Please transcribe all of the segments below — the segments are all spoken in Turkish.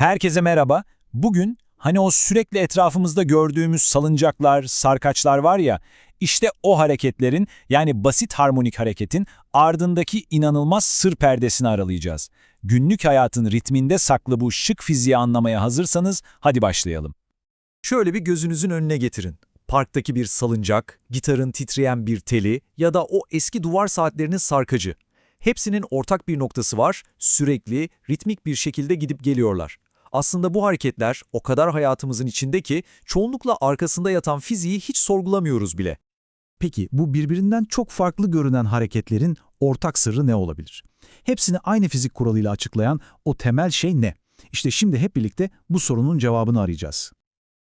Herkese merhaba. Bugün hani o sürekli etrafımızda gördüğümüz salıncaklar, sarkaçlar var ya, işte o hareketlerin yani basit harmonik hareketin ardındaki inanılmaz sır perdesini aralayacağız. Günlük hayatın ritminde saklı bu şık fiziği anlamaya hazırsanız hadi başlayalım. Şöyle bir gözünüzün önüne getirin. Parktaki bir salıncak, gitarın titreyen bir teli ya da o eski duvar saatlerinin sarkacı. Hepsinin ortak bir noktası var, sürekli, ritmik bir şekilde gidip geliyorlar. Aslında bu hareketler o kadar hayatımızın içinde ki çoğunlukla arkasında yatan fiziği hiç sorgulamıyoruz bile. Peki bu birbirinden çok farklı görünen hareketlerin ortak sırrı ne olabilir? Hepsini aynı fizik kuralıyla açıklayan o temel şey ne? İşte şimdi hep birlikte bu sorunun cevabını arayacağız.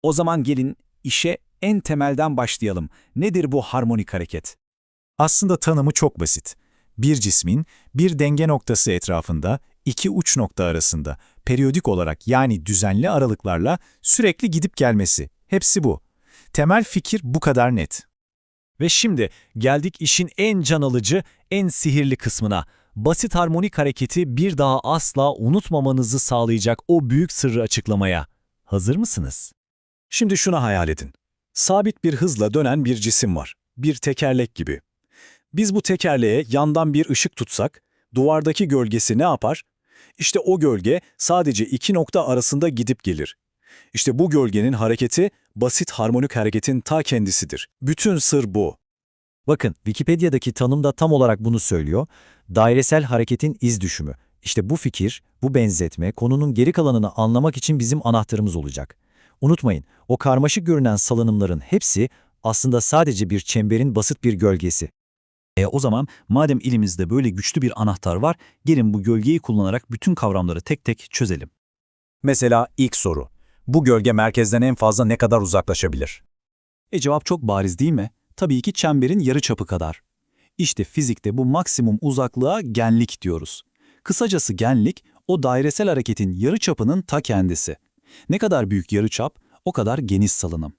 O zaman gelin işe en temelden başlayalım. Nedir bu harmonik hareket? Aslında tanımı çok basit. Bir cismin bir denge noktası etrafında iki uç nokta arasında periyodik olarak yani düzenli aralıklarla sürekli gidip gelmesi. Hepsi bu. Temel fikir bu kadar net. Ve şimdi geldik işin en can alıcı, en sihirli kısmına. Basit harmonik hareketi bir daha asla unutmamanızı sağlayacak o büyük sırrı açıklamaya. Hazır mısınız? Şimdi şuna hayal edin. Sabit bir hızla dönen bir cisim var. Bir tekerlek gibi. Biz bu tekerleğe yandan bir ışık tutsak, duvardaki gölgesi ne yapar? İşte o gölge sadece iki nokta arasında gidip gelir. İşte bu gölgenin hareketi basit harmonik hareketin ta kendisidir. Bütün sır bu. Bakın, Wikipedia'daki tanım da tam olarak bunu söylüyor. Dairesel hareketin iz düşümü. İşte bu fikir, bu benzetme konunun geri kalanını anlamak için bizim anahtarımız olacak. Unutmayın, o karmaşık görünen salınımların hepsi aslında sadece bir çemberin basit bir gölgesi. E o zaman madem elimizde böyle güçlü bir anahtar var, gelin bu gölgeyi kullanarak bütün kavramları tek tek çözelim. Mesela ilk soru. Bu gölge merkezden en fazla ne kadar uzaklaşabilir? E cevap çok bariz değil mi? Tabii ki çemberin yarıçapı kadar. İşte fizikte bu maksimum uzaklığa genlik diyoruz. Kısacası genlik, o dairesel hareketin yarıçapının ta kendisi. Ne kadar büyük yarıçap, o kadar geniş salınım.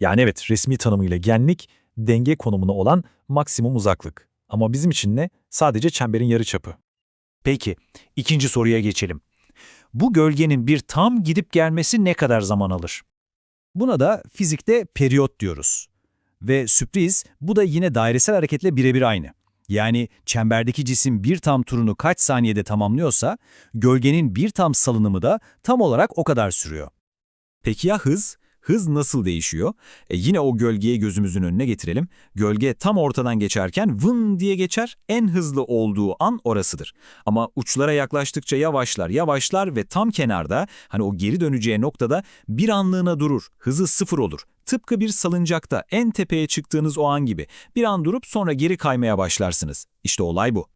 Yani evet resmi tanımıyla genlik, denge konumuna olan maksimum uzaklık. Ama bizim için ne? Sadece çemberin yarıçapı. Peki, ikinci soruya geçelim. Bu gölgenin bir tam gidip gelmesi ne kadar zaman alır? Buna da fizikte periyot diyoruz. Ve sürpriz, bu da yine dairesel hareketle birebir aynı. Yani çemberdeki cisim bir tam turunu kaç saniyede tamamlıyorsa, gölgenin bir tam salınımı da tam olarak o kadar sürüyor. Peki ya hız? Hız nasıl değişiyor? E yine o gölgeyi gözümüzün önüne getirelim. Gölge tam ortadan geçerken vın diye geçer, en hızlı olduğu an orasıdır. Ama uçlara yaklaştıkça yavaşlar, yavaşlar ve tam kenarda, hani o geri döneceği noktada bir anlığına durur, hızı sıfır olur. Tıpkı bir salıncakta en tepeye çıktığınız o an gibi. Bir an durup sonra geri kaymaya başlarsınız. İşte olay bu.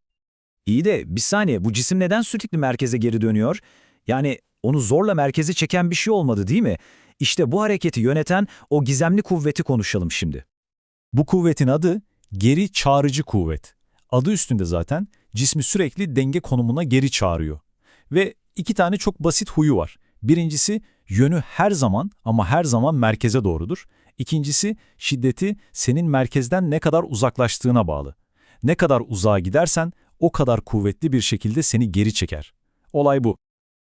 İyi de bir saniye bu cisim neden sürekli merkeze geri dönüyor? Yani onu zorla merkeze çeken bir şey olmadı değil mi? İşte bu hareketi yöneten o gizemli kuvveti konuşalım şimdi. Bu kuvvetin adı geri çağrıcı kuvvet. Adı üstünde zaten cismi sürekli denge konumuna geri çağırıyor. Ve iki tane çok basit huyu var. Birincisi yönü her zaman ama her zaman merkeze doğrudur. İkincisi şiddeti senin merkezden ne kadar uzaklaştığına bağlı. Ne kadar uzağa gidersen o kadar kuvvetli bir şekilde seni geri çeker. Olay bu.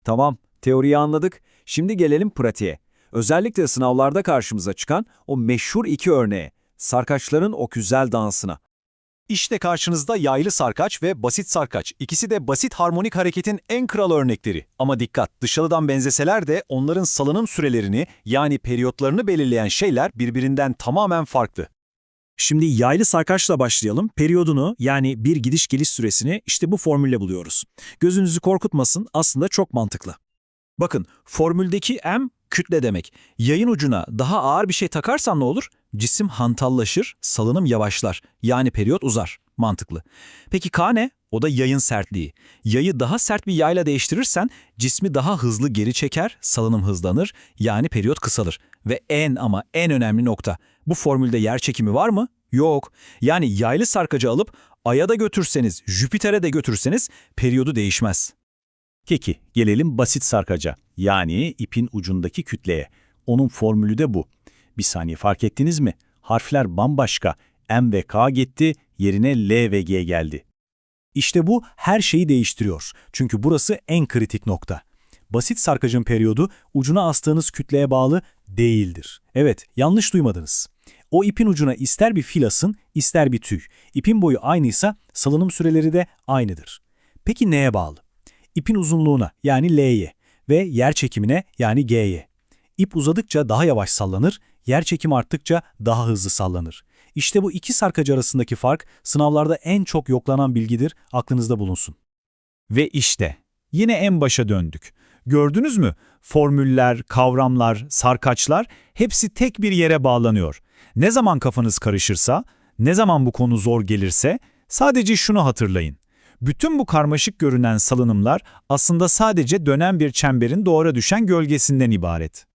Tamam, teoriyi anladık. Şimdi gelelim pratiğe. Özellikle sınavlarda karşımıza çıkan o meşhur iki örneğe, sarkaçların o güzel dansına. İşte karşınızda yaylı sarkaç ve basit sarkaç. İkisi de basit harmonik hareketin en kral örnekleri. Ama dikkat, dışarıdan benzeseler de onların salınım sürelerini yani periyotlarını belirleyen şeyler birbirinden tamamen farklı. Şimdi yaylı sarkaçla başlayalım. Periyodunu yani bir gidiş geliş süresini işte bu formülle buluyoruz. Gözünüzü korkutmasın aslında çok mantıklı. Bakın formüldeki M kütle demek. Yayın ucuna daha ağır bir şey takarsan ne olur? Cisim hantallaşır, salınım yavaşlar. Yani periyot uzar. Mantıklı. Peki K ne? O da yayın sertliği. Yayı daha sert bir yayla değiştirirsen cismi daha hızlı geri çeker, salınım hızlanır, yani periyot kısalır. Ve en ama en önemli nokta. Bu formülde yer çekimi var mı? Yok. Yani yaylı sarkacı alıp Ay'a da götürseniz, Jüpiter'e de götürseniz periyodu değişmez. Peki, gelelim basit sarkaca, yani ipin ucundaki kütleye. Onun formülü de bu. Bir saniye fark ettiniz mi? Harfler bambaşka. M ve K gitti, yerine L ve G geldi. İşte bu her şeyi değiştiriyor. Çünkü burası en kritik nokta. basit sarkacın periyodu ucuna astığınız kütleye bağlı değildir. Evet, yanlış duymadınız. O ipin ucuna ister bir fil asın, ister bir tüy. İpin boyu aynıysa salınım süreleri de aynıdır. Peki neye bağlı? İpin uzunluğuna yani L'ye ve yer çekimine yani G'ye. İp uzadıkça daha yavaş sallanır, yer çekimi arttıkça daha hızlı sallanır. İşte bu iki sarkacı arasındaki fark sınavlarda en çok yoklanan bilgidir, aklınızda bulunsun. Ve işte yine en başa döndük. Gördünüz mü? Formüller, kavramlar, sarkaçlar hepsi tek bir yere bağlanıyor. Ne zaman kafanız karışırsa, ne zaman bu konu zor gelirse sadece şunu hatırlayın. Bütün bu karmaşık görünen salınımlar aslında sadece dönen bir çemberin doğru düşen gölgesinden ibaret.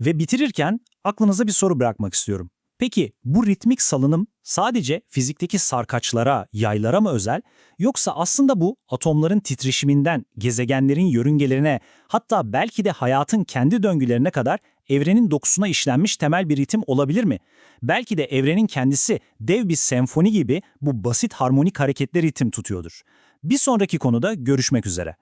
Ve bitirirken aklınıza bir soru bırakmak istiyorum. Peki bu ritmik salınım sadece fizikteki sarkaçlara, yaylara mı özel yoksa aslında bu atomların titreşiminden gezegenlerin yörüngelerine hatta belki de hayatın kendi döngülerine kadar evrenin dokusuna işlenmiş temel bir ritim olabilir mi? Belki de evrenin kendisi dev bir senfoni gibi bu basit harmonik hareketler ritim tutuyordur. Bir sonraki konuda görüşmek üzere.